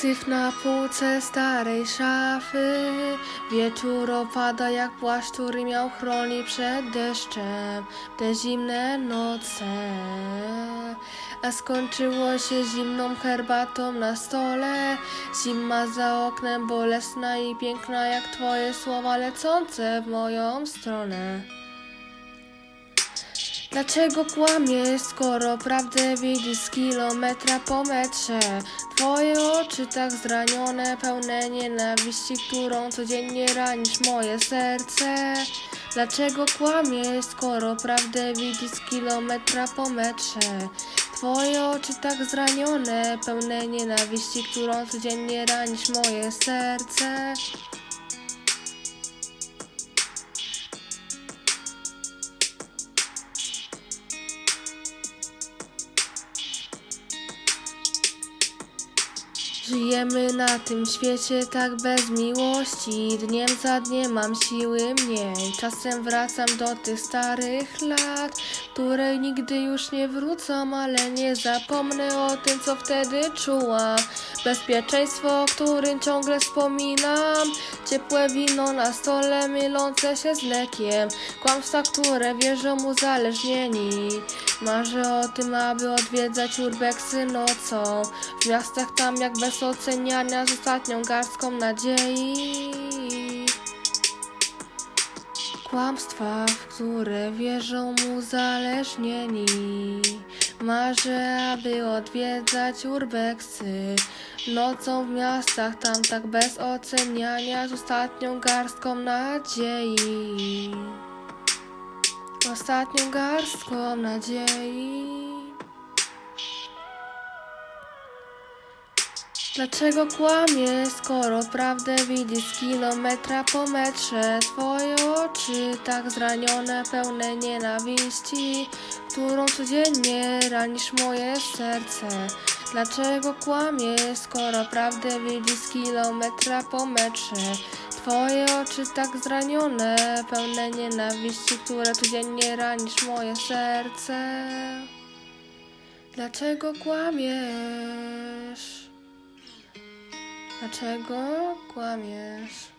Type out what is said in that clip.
Syf na półce starej szafy. Wieczór opada jak płaszcz, który miał chronić przed deszczem Te zimne noce. A skończyło się zimną herbatą na stole. Zima za oknem bolesna i piękna jak twoje słowa lecące w moją stronę Dlaczego kłamiesz, skoro prawdę widzisz z kilometra po metrze? Twoje oczy tak zranione, pełne nienawiści, którą codziennie ranisz moje serce. Dlaczego kłamiesz, skoro prawdę widzisz z kilometra po metrze? Twoje oczy tak zranione, pełne nienawiści, którą codziennie ranisz moje serce. Żyjemy na tym świecie tak bez miłości. Dniem za dniem mam siły mniej. Czasem wracam do tych starych lat Które nigdy już nie wrócą Ale nie zapomnę o tym co wtedy czułam. Bezpieczeństwo, o którym ciągle wspominam. Ciepłe wino na stole mylące się z mlekiem Kłamstwa, które wierzą uzależnieni Marzę o tym, aby odwiedzać urbexy nocą. W miastach tam jak bez oceniania z ostatnią garstką nadziei. Kłamstwa, w które wierzą uzależnieni Marzę, aby odwiedzać urbexy Nocą w miastach tam tak bez oceniania Z ostatnią garstką nadziei Ostatnią garstką nadziei Dlaczego kłamiesz, skoro prawdę widzisz z kilometra po metrze? Twoje oczy tak zranione, pełne nienawiści, którą codziennie ranisz moje serce. Dlaczego kłamiesz, skoro prawdę widzisz z kilometra po metrze? Twoje oczy tak zranione, pełne nienawiści, które codziennie ranisz moje serce. Dlaczego kłamiesz? Dlaczego kłamiesz?